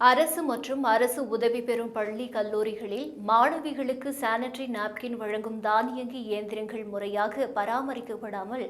அரசு மற்றும் அரசு உதவி பெறும் பள்ளி கல்லூரிகளில் மாணவிகளுக்கு சானிட்டரி நாப்கின் வழங்கும் தானியங்கி இயந்திரங்கள் முறையாக பராமரிக்கப்படாமல்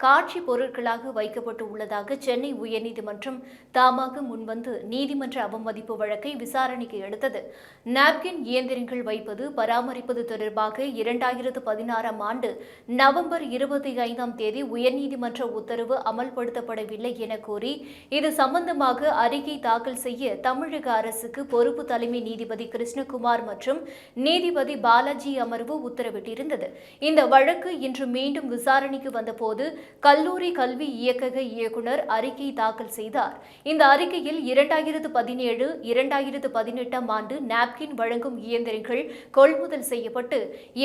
காட்சி பொருட்களாக வைக்கப்பட்டு உள்ளதாக சென்னை உயர்நீதிமன்றம் தாமாக முன்வந்து நீதிமன்ற அவமதிப்பு வழக்கை விசாரணைக்கு எடுத்தது. நாப்கின் இயந்திரங்கள் வைப்பது பராமரிப்பது தொடர்பாக இரண்டாயிரத்து பதினாறாம் ஆண்டு நவம்பர் இருபத்தி ஐந்தாம் தேதி உயர்நீதிமன்ற உத்தரவு அமல்படுத்தப்படவில்லை என கூறி இது சம்பந்தமாக அறிக்கை தாக்கல் செய்ய தமிழக அரசுக்கு பொறுப்பு தலைமை நீதிபதி கிருஷ்ணகுமார் மற்றும் நீதிபதி பாலாஜி அமர்வு உத்தரவிட்டிருந்தது. இந்த வழக்கு இன்று மீண்டும் விசாரணைக்கு வந்தபோது கல்லூரி கல்வி இயக்கக இயக்குநர் அறிக்கை தாக்கல் செய்தார். இந்த அறிக்கையில் இரண்டாயிரத்து பதினேழு இரண்டாயிரத்து பதினெட்டாம் ஆண்டு நாப்கின் வழங்கும் இயந்திரங்கள் கொள்முதல் செய்யப்பட்டு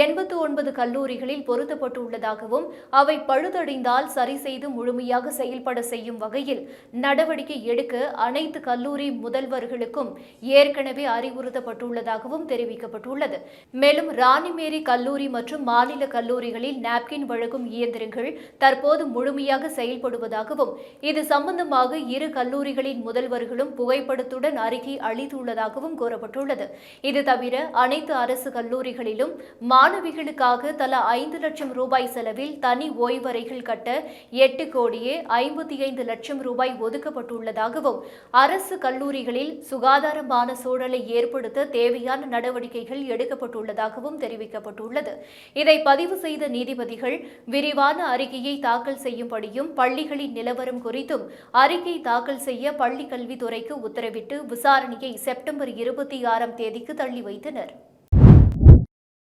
எண்பத்து ஒன்பது கல்லூரிகளில் பொருத்தப்பட்டுள்ளதாகவும் அவை பழுதடைந்தால் சரி செய்து முழுமையாக செயல்பட செய்யும் வகையில் நடவடிக்கை எடுக்க அனைத்து கல்லூரி முதல்வர்கள் மாணவர்களுக்கும் ஏற்கனவே அறிவுறுத்தப்பட்டுள்ளதாகவும் தெரிவிக்கப்பட்டுள்ளது. மேலும் ராணிமேரி கல்லூரி மற்றும் மாநில கல்லூரிகளில் நாப்கின் வழங்கும் இயந்திரங்கள் தற்போது முழுமையாக செயல்படுவதாகவும் இது சம்பந்தமாக இரு கல்லூரிகளின் முதல்வர்களும் புகைப்படத்துடன் அறிக்கை அளித்துள்ளதாகவும் கூறப்பட்டுள்ளது. இது தவிர அனைத்து அரசு கல்லூரிகளிலும் மாணவிகளுக்காக தலா ஐந்து லட்சம் ரூபாய் செலவில் தனி ஓய்வறைகள் கட்ட எட்டு கோடியே ஐம்பத்தி ஐந்து லட்சம் ரூபாய் ஒதுக்கப்பட்டுள்ளதாகவும் அரசு கல்லூரிகளில் சுகாதாரமான சூழலை ஏற்படுத்த தேவையான நடவடிக்கைகள் எடுக்கப்பட்டுள்ளதாகவும் தெரிவிக்கப்பட்டுள்ளது. இதை பதிவு செய்த நீதிபதிகள் விரிவான அறிக்கையை தாக்கல் செய்யும்படியும் பள்ளிகளின் நிலவரம் குறித்தும் அறிக்கை தாக்கல் செய்ய பள்ளி கல்வித்துறைக்கு உத்தரவிட்டு விசாரணையை செப்டம்பர் இருபத்தி ஆறாம் தேதிக்கு தள்ளி வைத்தனர்.